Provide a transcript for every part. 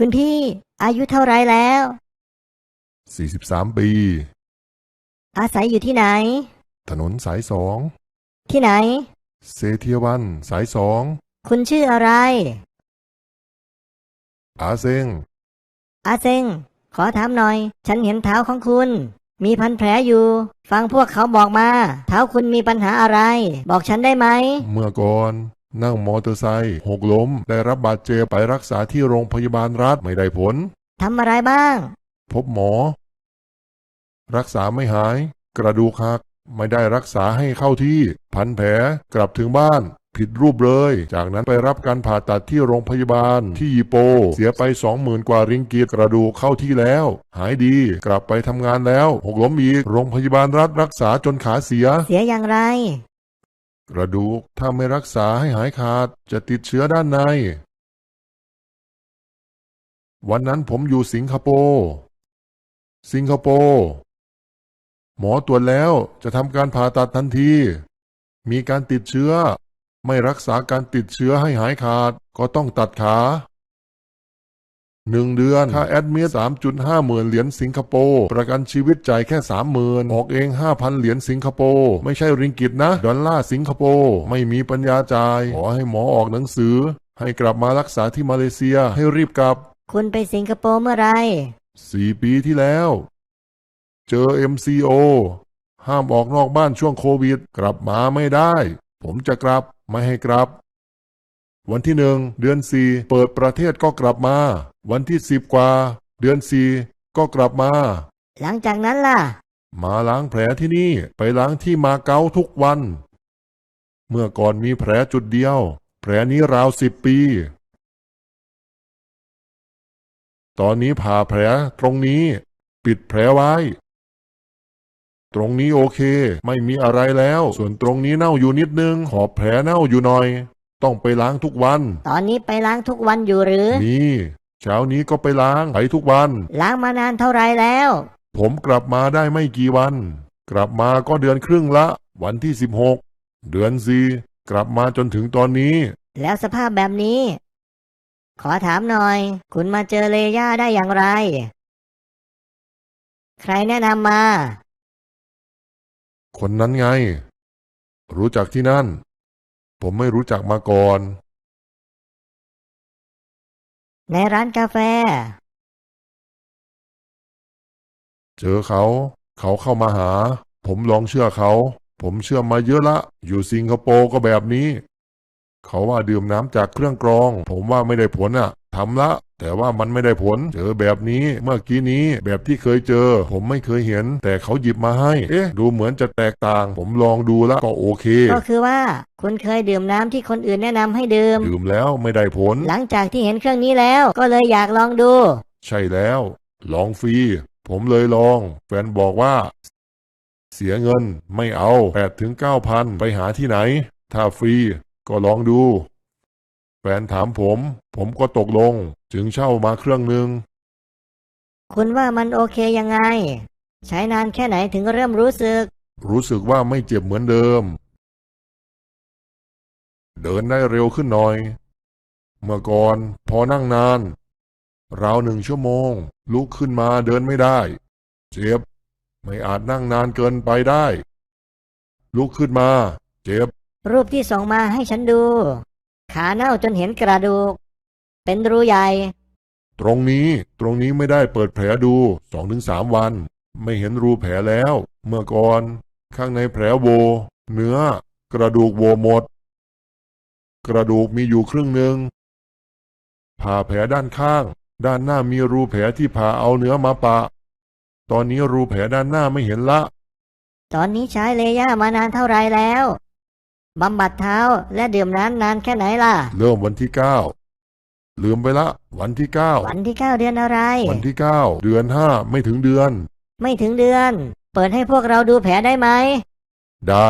คุณพี่อายุเท่าไรแล้ว 43 ปี อาศัยอยู่ที่ไหน ถนนสายสองที่ไหน เซเทียวันสายสองคุณชื่ออะไร อาเซงอาเซงขอถามหน่อย ฉันเห็นเท้าของคุณ มีพันแผลอยู่ ฟังพวกเขาบอกมา เท้าคุณมีปัญหาอะไร บอกฉันได้ไหม เมื่อก่อน นั่งมอเตอร์ไซค์หกล้ม ได้รับบาดเจ็บไปรักษาที่โรงพยาบาลรัฐไม่ได้ผล ทำอะไรบ้าง พบหมอ รักษาไม่หาย กระดูกหัก ไม่ได้รักษาให้เข้าที่ พันแผลกลับถึงบ้าน ผิดรูปเลย จากนั้นไปรับการผ่าตัดที่โรงพยาบาลที่ยีโป เสียไปสองหมื่นกว่าริงกิตกระดูกเข้าที่แล้ว หายดีกลับไปทำงานแล้ว หกล้มอีกโรงพยาบาลรัฐรักษาจนขาเสีย เสียอย่างไร กระดูกถ้าไม่รักษาให้หายขาดจะติดเชื้อด้านใน วันนั้นผมอยู่สิงคโปร์สิงคโปร์หมอตรวจแล้วจะทำการผ่าตัดทันที มีการติดเชื้อ ไม่รักษาการติดเชื้อให้หายขาดก็ต้องตัดขา หนึ่งเดือน ค่าแอดมิดสามจุดห้าหมื่นเหรียญสิงคโปร์ประกันชีวิตจ่ายแค่สามหมื่นออกเองห้าพันเหรียญสิงคโปร์ไม่ใช่ริงกิตนะ ดอลลาร์สิงคโปร์ไม่มีปัญญาจ่าย ขอให้หมอออกหนังสือ ให้กลับมารักษาที่มาเลเซียให้รีบกลับคุณไปสิงคโปร์เมื่อไหรสี่ปีที่แล้ว เจอ MCO ห้ามออกนอกบ้านช่วงโควิด กลับมาไม่ได้ ผมจะกลับไม่ให้กลับ วันที่หนึ่งเดือนสี่เปิดประเทศก็กลับมา วันที่สิบกว่า เดือนสี่ก็กลับมา หลังจากนั้นล่ะ มาล้างแผลที่นี่ไปล้างที่มาเก๊าทุกวัน เมื่อก่อนมีแผลจุดเดียว แผลนี้ราวสิบปี ตอนนี้ผ่าแผลตรงนี้ ปิดแผลไว้ ตรงนี้โอเค ไม่มีอะไรแล้ว ส่วนตรงนี้เน่าอยู่นิดนึง ขอบแผลเน่าอยู่หน่อย ต้องไปล้างทุกวัน ตอนนี้ไปล้างทุกวันอยู่หรือ นี่ เช้านี้ก็ไปล้างไปทุกวัน ล้างมานานเท่าไรแล้ว ผมกลับมาได้ไม่กี่วัน กลับมาก็เดือนครึ่งละ วันที่สิบหกเดือนสี่กลับมาจนถึงตอนนี้ แล้วสภาพแบบนี้ ขอถามหน่อย คุณมาเจอเลย่าได้อย่างไร ใครแนะนำมา คนนั้นไง รู้จักที่นั่น ผมไม่รู้จักมาก่อน ในร้านกาแฟ เจอเขา เขาเข้ามาหา ผมลองเชื่อเขา ผมเชื่อมาเยอะละ อยู่สิงคโปร์ก็แบบนี้ เขาว่าดื่มน้ำจากเครื่องกรอง ผมว่าไม่ได้ผลอะทำละ แต่ว่ามันไม่ได้ผล เจอแบบนี้เมื่อกี้นี้แบบที่เคยเจอ ผมไม่เคยเห็น แต่เขาหยิบมาให้ เอ๊ะ ดูเหมือนจะแตกต่าง ผมลองดูแล้วก็โอเค ก็คือว่า คุณเคยดื่มน้ำที่คนอื่นแนะนำให้ดื่ม ดื่มแล้วไม่ได้ผล หลังจากที่เห็นเครื่องนี้แล้ว ก็เลยอยากลองดู ใช่แล้ว ลองฟรี ผมเลยลอง แฟนบอกว่า เสียเงินไม่เอาแปดถึงเก้าพันไปหาที่ไหน ถ้าฟรี ก็ลองดู แฟนถามผม ผมก็ตกลง จึงเช่ามาเครื่องหนึ่ง คุณว่ามันโอเคยังไง ใช้นานแค่ไหนถึงเริ่มรู้สึก รู้สึกว่าไม่เจ็บเหมือนเดิม เดินได้เร็วขึ้นหน่อย เมื่อก่อนพอนั่งนาน ราวหนึ่งชั่วโมง ลุกขึ้นมาเดินไม่ได้ เจ็บ ไม่อาจนั่งนานเกินไปได้ ลุกขึ้นมา เจ็บ รูปที่ส่งมาให้ฉันดู ขาเน่าจนเห็นกระดูก เป็นรูใหญ่ ตรงนี้ตรงนี้ไม่ได้เปิดแผลดูสองถึงสามวัน ไม่เห็นรูแผลแล้ว เมื่อก่อน ข้างในแผลโว เนื้อ กระดูกโวหมด กระดูกมีอยู่ครึ่งหนึ่งผ่าแผลด้านข้าง ด้านหน้ามีรูแผลที่ผ่าเอาเนื้อมาปะ ตอนนี้รูแผลด้านหน้าไม่เห็นละ ตอนนี้ใช้เลย่ามานานเท่าไรแล้ว บำบัดเท้าและดื่มน้ำนานแค่ไหนล่ะ เริ่มวันที่เก้าลืมไปละ วันที่เก้าวันที่เก้าเดือนอะไร วันที่เก้าเดือนห้าไม่ถึงเดือน ไม่ถึงเดือน เปิดให้พวกเราดูแผลได้ไหม ได้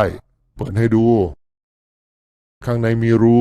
เปิดให้ดู ข้างในมีรู